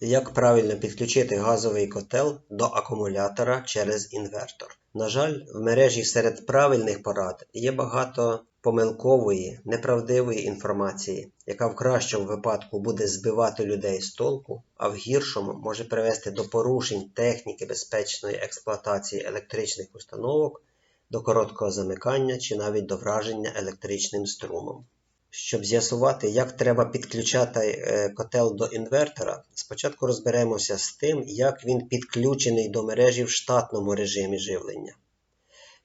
Як правильно підключити газовий котел до акумулятора через інвертор? На жаль, в мережі серед правильних порад є багато помилкової, неправдивої інформації, яка в кращому випадку буде збивати людей з толку, а в гіршому може привести до порушень техніки безпечної експлуатації електричних установок, до короткого замикання чи навіть до враження електричним струмом. Щоб з'ясувати, як треба підключати е, котел до інвертора, спочатку розберемося з тим, як він підключений до мережі в штатному режимі живлення.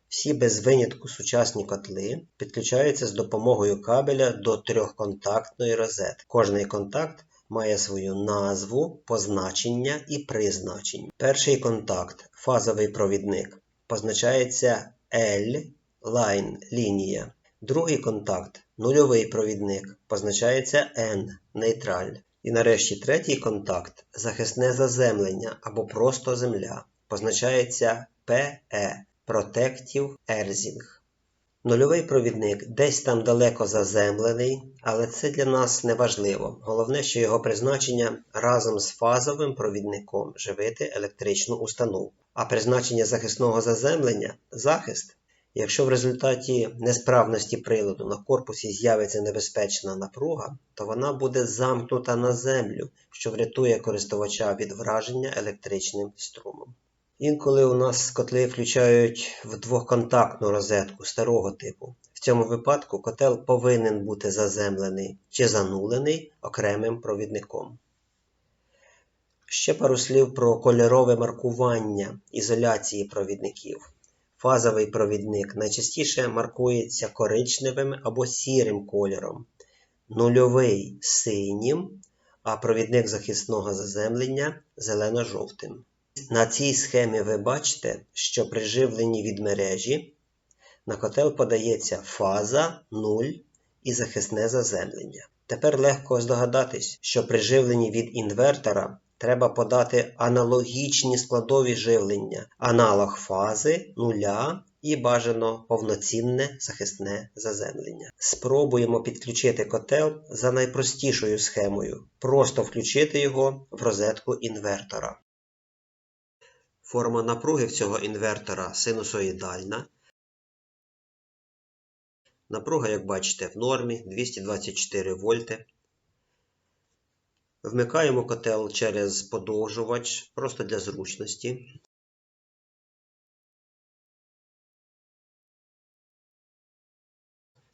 Всі без винятку сучасні котли підключаються з допомогою кабеля до трьохконтактної розетки. Кожний контакт має свою назву, позначення і призначення. Перший контакт фазовий провідник позначається L line лінія. Другий контакт нульовий провідник позначається N нейтраль. І нарешті третій контакт захисне заземлення або просто земля позначається PE Protective Erzing. Нульовий провідник десь там далеко заземлений, але це для нас не важливо. Головне, що його призначення разом з фазовим провідником живити електричну установку. А призначення захисного заземлення захист. Якщо в результаті несправності приладу на корпусі з'явиться небезпечна напруга, то вона буде замкнута на землю, що врятує користувача від враження електричним струмом. Інколи у нас котли включають в двохконтактну розетку старого типу. В цьому випадку котел повинен бути заземлений чи занулений окремим провідником. Ще пару слів про кольорове маркування ізоляції провідників. Фазовий провідник найчастіше маркується коричневим або сірим кольором, нульовий синім, а провідник захисного заземлення зелено-жовтим. На цій схемі ви бачите, що при живленні від мережі на котел подається фаза 0 і захисне заземлення. Тепер легко здогадатись, що при живленні від інвертора треба подати аналогічні складові живлення, аналог фази нуля і бажано повноцінне захисне заземлення. Спробуємо підключити котел за найпростішою схемою, просто включити його в розетку інвертора. Форма напруги в цього інвертора синусоїдальна. Напруга, як бачите, в нормі 224 вольти. Вмикаємо котел через подовжувач просто для зручності.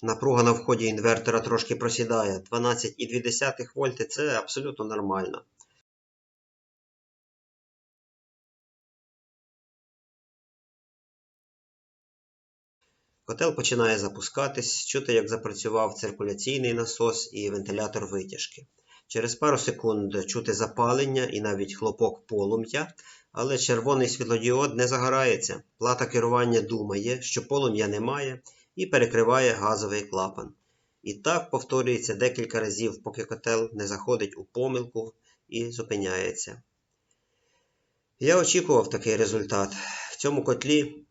Напруга на вході інвертора трошки просідає. 12,2 вольти це абсолютно нормально. Котел починає запускатись, чути, як запрацював циркуляційний насос і вентилятор витяжки. Через пару секунд чути запалення і навіть хлопок полум'я, але червоний світлодіод не загорається. Плата керування думає, що полум'я немає, і перекриває газовий клапан. І так повторюється декілька разів, поки котел не заходить у помилку і зупиняється. Я очікував такий результат. В цьому котлі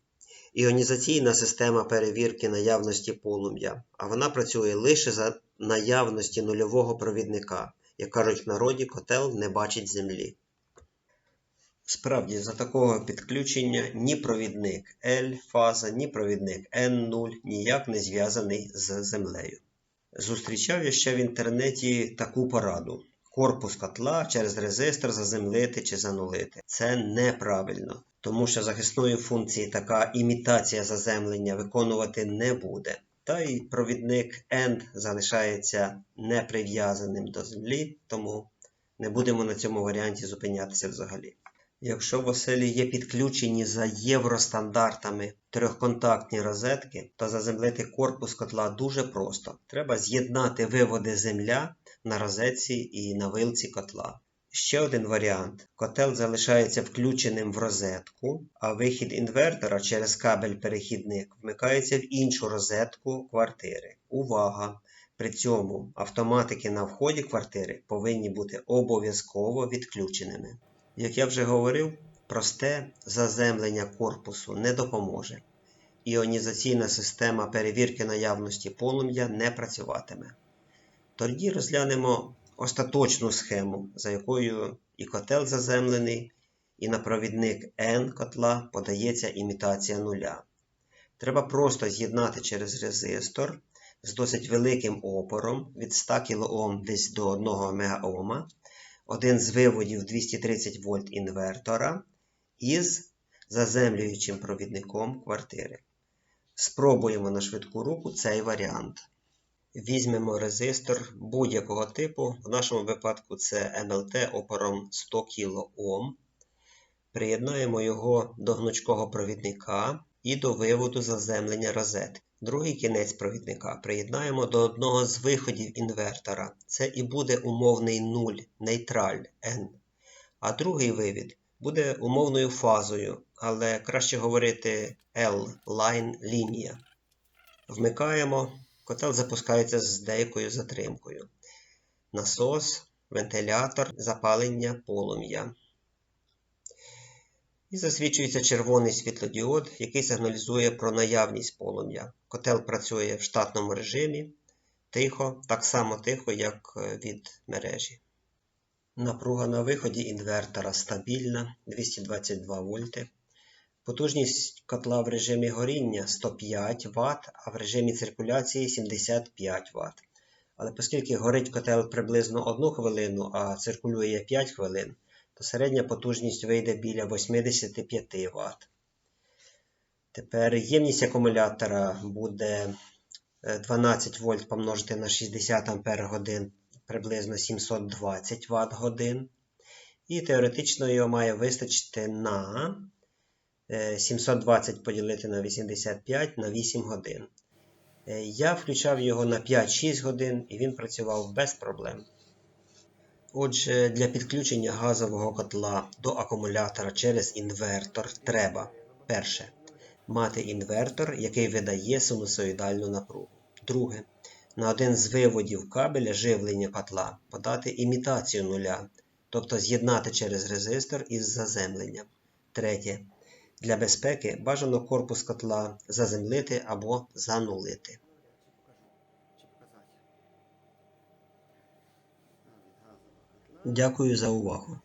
іонізаційна система перевірки наявності полум'я, а вона працює лише за наявності нульового провідника. Як кажуть в народі, котел не бачить землі. Справді, за такого підключення ні провідник L фаза, ні провідник N0 ніяк не зв'язаний з землею. Зустрічав я ще в інтернеті таку пораду. Корпус котла через резистор заземлити чи занулити. Це неправильно, тому що захисної функції така імітація заземлення виконувати не буде. Та й провідник End залишається неприв'язаним до землі, тому не будемо на цьому варіанті зупинятися взагалі. Якщо в оселі є підключені за євростандартами трьохконтактні розетки, то заземлити корпус котла дуже просто. Треба з'єднати виводи земля на розетці і на вилці котла. Ще один варіант. Котел залишається включеним в розетку, а вихід інвертора через кабель-перехідник вмикається в іншу розетку квартири. Увага! При цьому автоматики на вході квартири повинні бути обов'язково відключеними. Як я вже говорив, просте заземлення корпусу не допоможе. Іонізаційна система перевірки наявності полум'я не працюватиме. Тоді розглянемо остаточну схему, за якою і котел заземлений, і на провідник N котла подається імітація нуля. Треба просто з'єднати через резистор з досить великим опором від 100 кОм десь до 1 МОм, один з виводів 230 вольт інвертора із заземлюючим провідником квартири. Спробуємо на швидку руку цей варіант. Візьмемо резистор будь-якого типу, в нашому випадку це МЛТ опором 100 кОм. Приєднаємо його до гнучкого провідника і до виводу заземлення розетки. Другий кінець провідника приєднаємо до одного з виходів інвертора. Це і буде умовний 0, нейтраль N. А другий вивід буде умовною фазою, але краще говорити L, line, лінія. Вмикаємо, котел запускається з деякою затримкою. Насос, вентилятор, запалення полум'я. І засвічується червоний світлодіод, який сигналізує про наявність полум'я. Котел працює в штатному режимі, тихо, так само тихо, як е, від мережі. Напруга на виході інвертора стабільна 222 вольти. Потужність котла в режимі горіння 105 Вт, а в режимі циркуляції 75 Вт. Але оскільки горить котел приблизно 1 хвилину, а циркулює 5 хвилин, то середня потужність вийде біля 85 Вт. Тепер ємність акумулятора буде е, 12 вольт помножити на 60 Ампер годин, приблизно 720 Вт годин. І теоретично його має вистачити на е, 720 поділити на 85 на 8 годин. Е, Я включав його на 5-6 годин і він працював без проблем. Отже, для підключення газового котла до акумулятора через інвертор треба перше мати інвертор, який видає синусоїдальну напругу. Друге, на один з виводів кабеля живлення котла подати імітацію нуля, тобто з'єднати через резистор із заземленням. Третє. Для безпеки бажано корпус котла заземлити або занулити. Дякую за увагу.